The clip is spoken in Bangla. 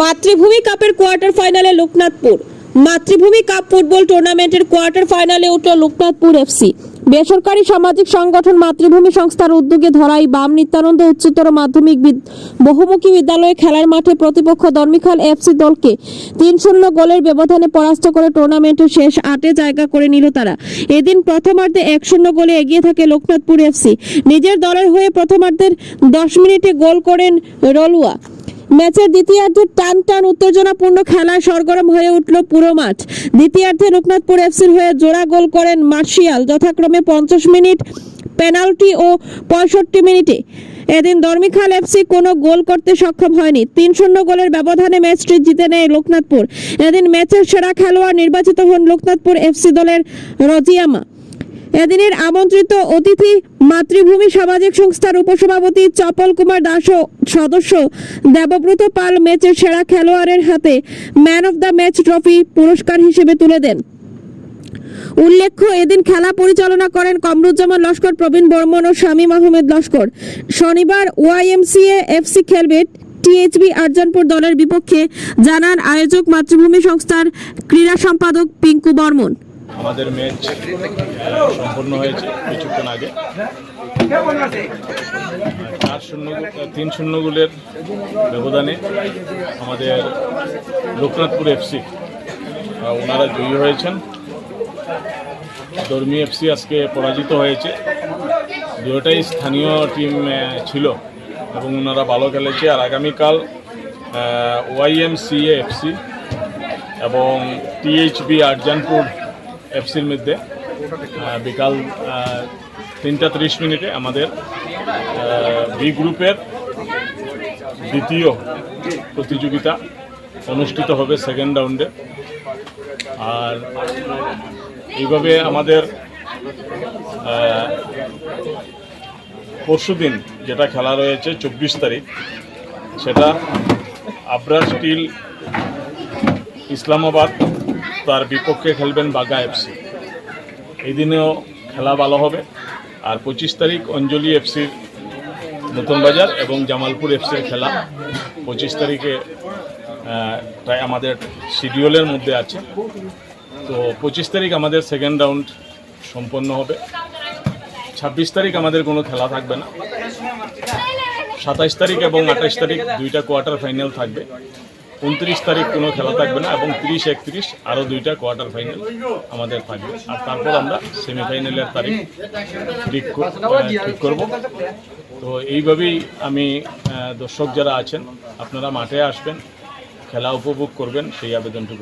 মাতৃভূমি কাপের কোয়ার্টার ফাইনালে লোকনাথপুর। মাতৃভূমি কাপ ফুটবল টুর্নামেন্টের কোয়ার্টার ফাইনালে উঠল লোকনাথপুর এফসি। বেসরকারি সামাজিক সংগঠন মাতৃভূমি সংস্থার উদ্যোগে ধরাই বাম নিত্যানন্দ উচ্চতর মাধ্যমিক বহুমুখী বিদ্যালয়ে খেলার মাঠে প্রতিপক্ষ দর্মিখাল এফসি দলকে তিন শূন্য গোলের ব্যবধানে পরাস্ত করে টুর্নামেন্টের শেষ আটে জায়গা করে নিল তারা। এদিন প্রথমার্ধে এক শূন্য গোলে এগিয়ে থাকে লোকনাথপুর এফসি। নিজের দলের হয়ে প্রথমার্ধের দশ মিনিটে গোল করেন রলুয়া। ম্যাচের দ্বিতীয়ার্ধে টান টান উত্তেজনাপূর্ণ খেলায় সরগরম হয়ে উঠল পুরো মাঠ। দ্বিতীয়ার্ধে লোকনাথপুর এফসির হয়ে জোড়া গোল করেন মার্শিয়াল। যথাক্রমে পঞ্চাশ মিনিট, পেনাল্টি ও পঁয়ষট্টি মিনিটে। এদিন দর্মিখাল এফসি কোনো গোল করতে সক্ষম হয়নি। তিন শূন্য গোলের ব্যবধানে ম্যাচটি জিতে নেয় লোকনাথপুর এদিন ম্যাচের সেরা খেলোয়াড় নির্বাচিত হন লোকনাথপুর এফসি দলের রজিয়ামা। এদিনের আমন্ত্রিত অতিথি মাতৃভূমি সামাজিক সংস্থার উপসভাপতি চপল কুমার দাস সদস্য দেবব্রত পাল ম্যাচের সেরা খেলোয়াড়ের হাতে man of the match trophy পুরস্কার হিসেবে তুলে দেন। উল্লেখ্য, এদিন খেলা পরিচালনা করেন কমরুজ্জামান লস্কর, প্রবীণ বর্মন ও শামীম আহমেদ লস্কর। শনিবার ওয়াইএমসিএ এফসি খেলবে টিএইচবি আরজানপুর দলের বিপক্ষে, জানান আয়োজক মাতৃভূমি সংস্থার ক্রীড়া সম্পাদক পিঙ্কু বর্মন। আমাদের ম্যাচ সম্পন্ন হয়েছে কিছুক্ষণ আগে। চার শূন্য, তিন শূন্য গোলের ব্যবধানে আমাদের লোকনাথপুর এফসি ওনারা জয়ী হয়েছেন। ধর্মী এফসি আজকে পরাজিত হয়েছে। দুটোটাই স্থানীয় টিম ছিল এবং ওনারা ভালো খেলেছে। আর আগামীকাল ওয়াইএমসিএ এফসি এবং টিএইচবি আরজানপুর এফসির মধ্যে। বিকাল তিনটা ত্রিশ মিনিটে আমাদের বি গ্রুপের দ্বিতীয় প্রতিযোগিতা অনুষ্ঠিত হবে সেকেন্ড রাউন্ডে আর এইভাবে আমাদের পরশু দিন যেটা খেলা রয়েছে চব্বিশ তারিখ, সেটা আবরার স্টিল ইসলামাবাদ তার বিপক্ষে খেলবেন বাগা এফসি। এই দিনেও খেলা ভালো হবে। আর পঁচিশ তারিখ অঞ্জলি এফসির নতুন বাজার এবং জামালপুর এফসির খেলা। পঁচিশ তারিখে প্রায় আমাদের শিডিউলের মধ্যে আছে। তো পঁচিশ তারিখ আমাদের সেকেন্ড রাউন্ড সম্পন্ন হবে। ছাব্বিশ তারিখ আমাদের কোনো খেলা থাকবে না। সাতাইশ তারিখ এবং আঠাইশ তারিখ দুইটা কোয়ার্টার ফাইনাল থাকবে। উনত্রিশ তারিখ কোনো খেলা থাকবে না এবং তিরিশ, একত্রিশ, আরও দুইটা কোয়ার্টার ফাইনাল আমাদের থাকবে। আর তারপর আমরা সেমিফাইনালের তারিখ ঠিক ঠিক করব। তো এইভাবেই আমি দর্শক যারা আছেন, আপনারা মাঠে আসবেন, খেলা উপভোগ করবেন, সেই আবেদনটুকু